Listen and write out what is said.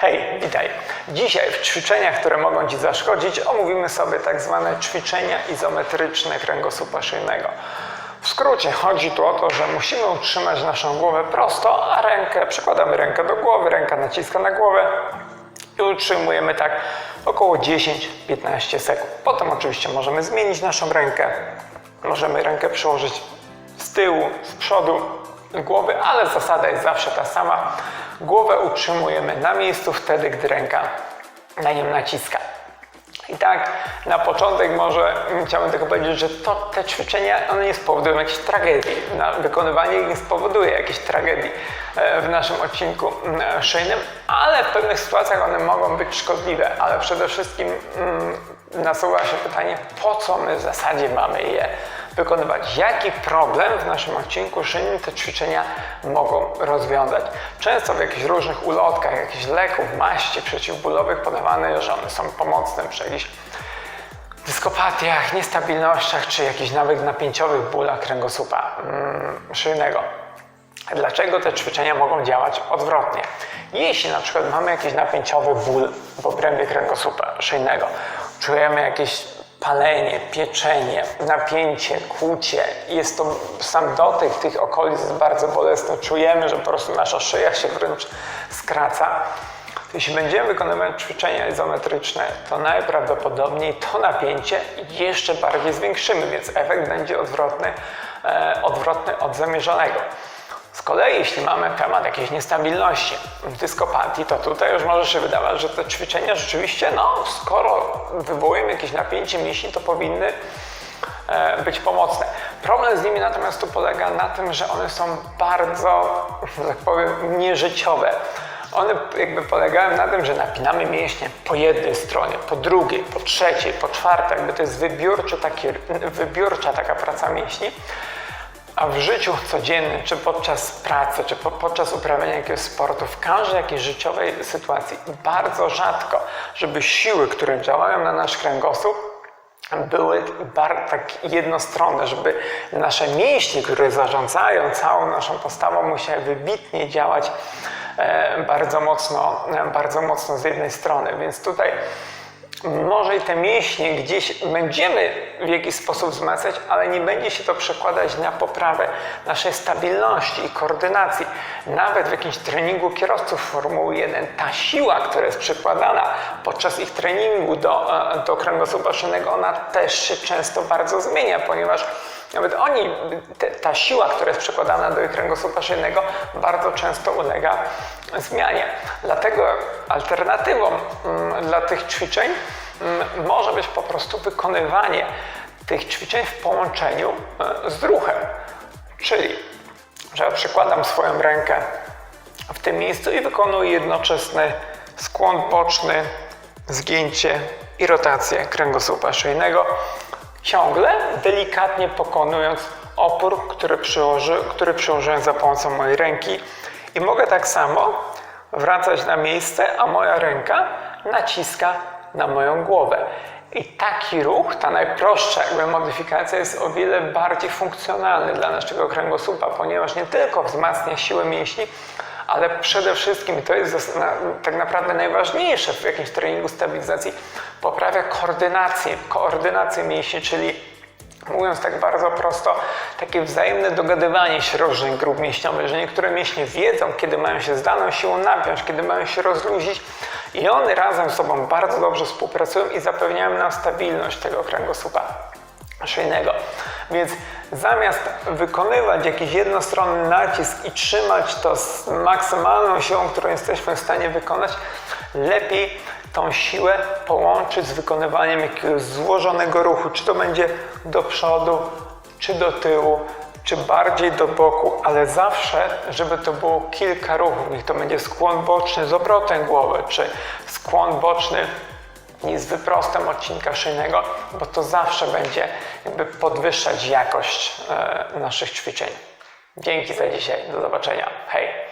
Hej, witaj. Dzisiaj w ćwiczeniach, które mogą Ci zaszkodzić, omówimy sobie tak zwane ćwiczenia izometryczne kręgosłupa szyjnego. W skrócie chodzi tu o to, że musimy utrzymać naszą głowę prosto, a rękę, przykładamy rękę do głowy, ręka naciska na głowę i utrzymujemy tak około 10-15 sekund. Potem oczywiście możemy zmienić naszą rękę, możemy rękę przyłożyć z tyłu, z przodu głowy, ale zasada jest zawsze ta sama. Głowę utrzymujemy na miejscu wtedy, gdy ręka na nią naciska. I tak na początek może chciałbym tylko powiedzieć, że to, te ćwiczenia one nie spowodują jakiejś tragedii. Wykonywanie ich nie spowoduje jakiejś tragedii e, w naszym odcinku mm, szyjnym, ale w pewnych sytuacjach one mogą być szkodliwe. Ale przede wszystkim mm, nasuwa się pytanie, po co my w zasadzie mamy je wykonywać. Jaki problem w naszym odcinku szyjnym te ćwiczenia mogą rozwiązać? Często w jakichś różnych ulotkach, jakichś leków, maści przeciwbólowych podawane, że one są pomocne przy jakichś dyskopatiach, niestabilnościach czy jakichś nawet napięciowych bólach kręgosłupa mm, szyjnego. Dlaczego te ćwiczenia mogą działać odwrotnie? Jeśli na przykład mamy jakiś napięciowy ból w obrębie kręgosłupa szyjnego, czujemy jakieś palenie, pieczenie, napięcie, kłucie, jest to sam dotyk tych okolic jest bardzo bolesny, czujemy, że po prostu nasza szyja się wręcz skraca, jeśli będziemy wykonywać ćwiczenia izometryczne, to najprawdopodobniej to napięcie jeszcze bardziej zwiększymy, więc efekt będzie odwrotny, e, odwrotny od zamierzonego. Z kolei, jeśli mamy temat jakiejś niestabilności, dyskopatii, to tutaj już może się wydawać, że te ćwiczenia rzeczywiście, no, skoro wywołują jakieś napięcie mięśni, to powinny e, być pomocne. Problem z nimi natomiast tu polega na tym, że one są bardzo, że tak powiem, nieżyciowe. One jakby polegają na tym, że napinamy mięśnie po jednej stronie, po drugiej, po trzeciej, po czwartej. Jakby to jest taki, wybiórcza taka praca mięśni. A w życiu codziennym, czy podczas pracy, czy po, podczas uprawiania jakiegoś sportu, w każdej jakiejś życiowej sytuacji, bardzo rzadko, żeby siły, które działają na nasz kręgosłup, były tak jednostronne, żeby nasze mięśnie, które zarządzają całą naszą postawą, musiały wybitnie działać e, bardzo mocno, e, bardzo mocno z jednej strony. Więc tutaj może i te mięśnie gdzieś będziemy w jakiś sposób wzmacniać, ale nie będzie się to przekładać na poprawę naszej stabilności i koordynacji. Nawet w jakimś treningu kierowców Formuły 1 ta siła, która jest przekładana podczas ich treningu do, e, do kręgosłupa szyjnego, ona też się często bardzo zmienia, ponieważ nawet oni, te, ta siła, która jest przekładana do ich kręgosłupa szyjnego, bardzo często ulega zmianie. Dlatego alternatywą mm, dla tych ćwiczeń mm, może być po prostu wykonywanie tych ćwiczeń w połączeniu e, z ruchem. Czyli, że przykładam swoją rękę w tym miejscu i wykonuję jednoczesny skłon boczny, zgięcie i rotację kręgosłupa szyjnego ciągle delikatnie pokonując opór, który, przyłoży, który przyłożyłem za pomocą mojej ręki. I mogę tak samo wracać na miejsce, a moja ręka naciska na moją głowę. I taki ruch, ta najprostsza jakby modyfikacja jest o wiele bardziej funkcjonalny dla naszego kręgosłupa, ponieważ nie tylko wzmacnia siłę mięśni, ale przede wszystkim to jest tak naprawdę najważniejsze w jakimś treningu stabilizacji, poprawia koordynację, koordynację mięśni, czyli mówiąc tak bardzo prosto, takie wzajemne dogadywanie się różnych grup mięśniowych, że niektóre mięśnie wiedzą, kiedy mają się z daną siłą napiąć, kiedy mają się rozluźnić i one razem z sobą bardzo dobrze współpracują i zapewniają nam stabilność tego kręgosłupa szyjnego. Więc zamiast wykonywać jakiś jednostronny nacisk i trzymać to z maksymalną siłą, którą jesteśmy w stanie wykonać, lepiej tą siłę połączyć z wykonywaniem jakiegoś złożonego ruchu, czy to będzie do przodu, czy do tyłu, czy bardziej do boku, ale zawsze, żeby to było kilka ruchów. Niech to będzie skłon boczny z obrotem głowy, czy skłon boczny z wyprostem odcinka szyjnego, bo to zawsze będzie jakby podwyższać jakość e, naszych ćwiczeń. Dzięki za dzisiaj. Do zobaczenia. Hej!